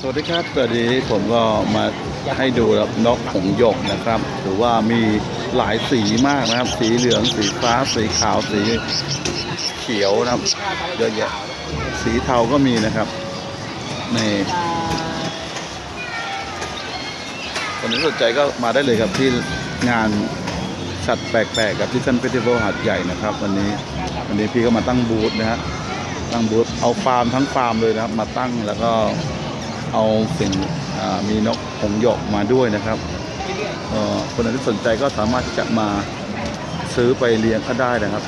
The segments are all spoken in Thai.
สวัสดีครับสวัสดีผมก็มาให้ดูครับนกหงหยกนะครับหรือว่ามีหลายสีมากนะครับ สีเหลืองสีฟ้าสีขาวสีเขียวนะครับเยอะแยะสีเทาก็มีนะครับนี่คนที่สนใจก็มาได้เลยครับที่งานสัตว์แปลกๆกับที่ซันเฟสติวัลหาดใหญ่นะครับ วันนี้วันนี้พี่ก็มาตั้งบูธนะฮะตั้งบูธเอาฟาร์มทั้งฟาร์มเลยนะครับ มาตั้งแล้วก็ เอาสิ่งมีนกหงหยกมาด้วยนะครับคนไหนที่สนใจก็สามารถที่จะมาซื้อไปเลี้ยงก็ได้นะครับ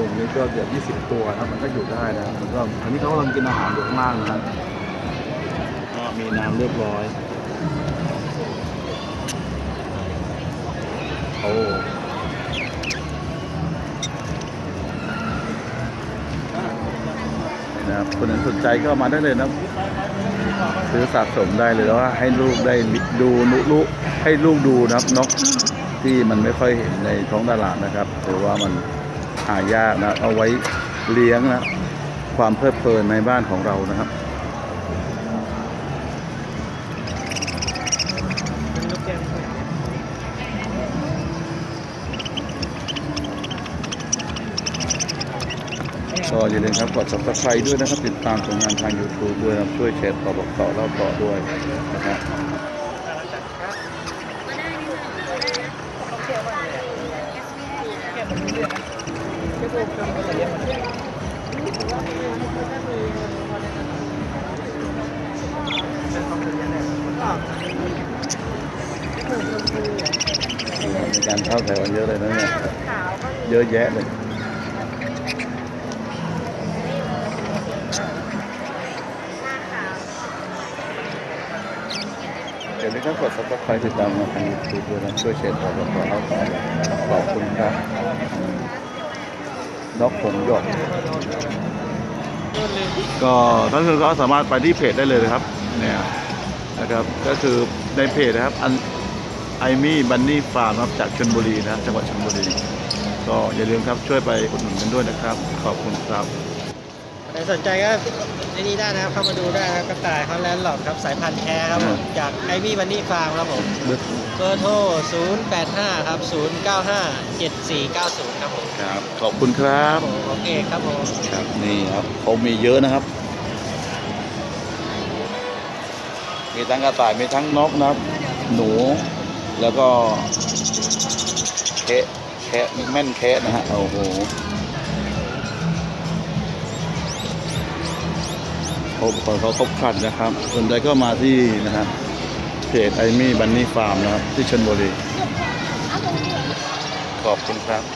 รงนี้ก็เกือบ20ตัวนะมันก็อยู่ได้นะมันก็อันนี้เขากำลังกินอาหารอยู่ข้างล่างนะครับก็มีน้ำเรียบร้อย โอ้นะครับคนสนใจก็มาได้เลยนะซื้อสะสมได้เลยแล้วว่าให้ลูกได้ดูนุลุให้ลูกดูนะครับนกที่มันไม่ค่อยเห็นในท้องตลาดนะครับหรือว่ามัน หายากนะ เอาไว้เลี้ยงนะความเพลิดเพลินในบ้านของเรานะครับก็อย่าลืมครับกด subscribe ด้วยนะครับ ติดตามผลงานทาง YouTube ด้วยนะครับช่วยแชร์ต่อบอกต่อเล่าต่อด้วยนะครับ การเข้าแถวกันเยอะเลยนะเนี่ยเยอะแยะเลยเดี๋ยวนี้ก็กด subscribe ติดตามมาทาง YouTube ด้วยนะช่วยแชร์ต่อบอกต่อเล่าต่อขอบคุณครับ นกผงส์หยกก็ท่านผู้ชมก็สามารถไปที่เพจได้เลยนะครับเนี่ยนะครับก็คือในเพจนะครับอันไอมี่บันนี่ฟาร์มครับจากชลบุรีนะจังหวัดชลบุรี ก็อย่าลืมครับช่วยไปอุดหนุนกันด้วยนะครับ ขอบคุณครับ ใครสนใจก็ในนี้ได้นะครับเข้ามาดูได้นะครับกระต่ายฮอลแลนด์หลอดครับสายพันธุ์แท้ครับผมจากไอวี่บันนี่ฟาร์มครับผมเบอร์โทร 085 ครับ 095 7490 ครับผมครับขอบคุณครับผมโอเคครับผมครับนี่ครับเขามีเยอะนะครับ มีทั้งกระต่ายมีทั้งนกนะครับ หนู แล้วก็แคะแคะแม่นแคะนะฮะโอ้โห โอ้โหเขาครบครันนะครับสนใจก็มาที่นะครับเพจไอมี่บันนี่ฟาร์มนะครับที่ชลบุรี ขอบคุณครับ